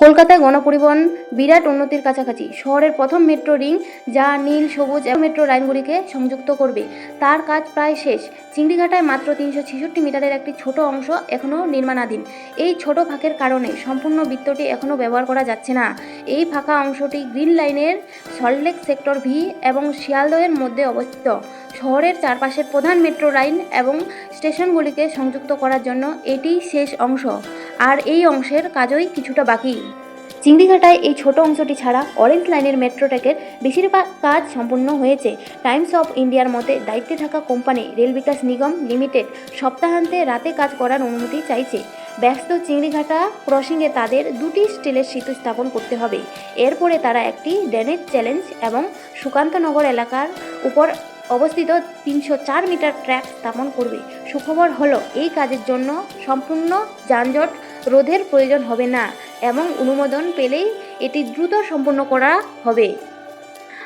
কলকাতায় গণপরিবহন বিরাট উন্নতির কাছাকাছি। শহরের প্রথম মেট্রো রিং যা নীল, সবুজ মেট্রো লাইনগুলিকে সংযুক্ত করবে। তার কাজ প্রায় শেষ। চিংড়িঘাটায় মাত্র তিনশো ছেষট্টি মিটারের একটি ছোট অংশ এখনও নির্মাণাধীন। এই ছোট ফাঁকের কারণে সম্পূর্ণ বৃত্তটি এখনও ব্যবহার করা যাচ্ছে না। এই ফাঁকা অংশটি গ্রিন লাইনের সল্টলেক সেক্টর ভি এবং শিয়ালদহের মধ্যে অবস্থিত। শহরের চারপাশের প্রধান মেট্রো লাইন এবং স্টেশনগুলিকে সংযুক্ত করার জন্য এটি শেষ অংশ। আর এই অংশের কাজই কিছুটা বাকি। চিংড়িঘাটায় এই ছোট অংশটি ছাড়া অরেঞ্জ লাইনের মেট্রো ট্র্যাকের বেশিরভাগ কাজ সম্পূর্ণ হয়েছে। টাইমস অফ ইন্ডিয়ার মতে দায়িত্বে থাকা company rail Vikas Nigam limited সপ্তাহান্তে রাতে কাজ করার অনুমতি চাইছে। ব্যস্ত চিংড়িঘাটা ক্রসিংয়ে তাদের দুটি স্টিলের সেতু স্থাপন করতে হবে। এরপরে তারা একটি ড্রেনেজ চ্যালেঞ্জ এবং সুকান্তনগর এলাকার উপর অবস্থিত তিনশো চার মিটার ট্র্যাক স্থাপন করবে। সুখবর হলো, এই কাজের জন্য সম্পূর্ণ যানজট রোধের প্রয়োজন হবে না এবং অনুমোদন পেলেই এটি দ্রুত সম্পন্ন করা হবে।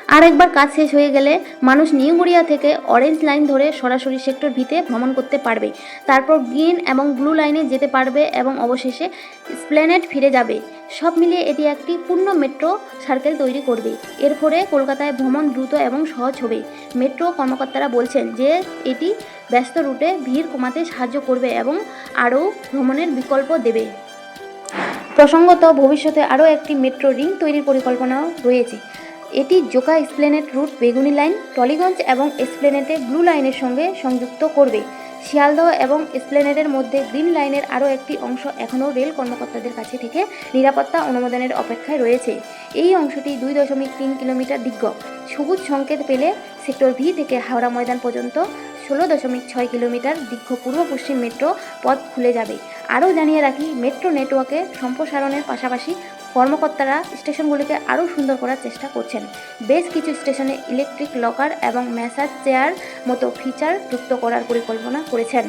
আর একবার কাজ শেষ হয়ে গেলে মানুষ নিউ গড়িয়া থেকে অরেঞ্জ লাইন ধরে সরাসরি সেক্টর ভিতে ভ্রমণ করতে পারবে। তারপর গ্রিন এবং ব্লু লাইনে যেতে পারবে এবং অবশেষে স্প্লেনেট ফিরে যাবে। সব মিলিয়ে এটি একটি পূর্ণ মেট্রো সার্কেল তৈরি করবে। এর ফলে কলকাতায় ভ্রমণ দ্রুত এবং সহজ হবে। মেট্রো কর্মকর্তারা বলছেন যে এটি ব্যস্ত রুটে ভিড় কমাতে সাহায্য করবে এবং আরও ভ্রমণের বিকল্প দেবে। প্রসঙ্গত ভবিষ্যতে আরও একটি মেট্রো রিং তৈরির পরিকল্পনাও রয়েছে। এটি জোকা এক্সপ্লেনেট রুট বেগুনি লাইন, টলিগঞ্জ এবং এক্সপ্লেনেটে ব্লু লাইনের সঙ্গে সংযুক্ত করবে। শিয়ালদহ এবং এক্সপ্লেনেটের মধ্যে গ্রিন লাইনের আরও একটি অংশ এখনও রেল কর্মকর্তাদের কাছে থেকে নিরাপত্তা অনুমোদনের অপেক্ষায় রয়েছে। এই অংশটি দুই দশমিক তিন কিলোমিটার দীর্ঘ সবুজ সংকেত পেলে সেক্টর ভি থেকে হাওড়া ময়দান পর্যন্ত ষোলো দশমিক ছয় কিলোমিটার দীর্ঘ পূর্ব পশ্চিম মেট্রো পথ খুলে যাবে। আরও জানিয়ে রাখি, মেট্রো নেটওয়ার্কে সম্প্রসারণের পাশাপাশি কর্মকর্তারা স্টেশনগুলিকে আরও সুন্দর করার চেষ্টা করছেন। বেশ কিছু স্টেশনে ইলেকট্রিক লকার এবং ম্যাসাজ চেয়ার মতো ফিচার যুক্ত করার পরিকল্পনা করেছেন।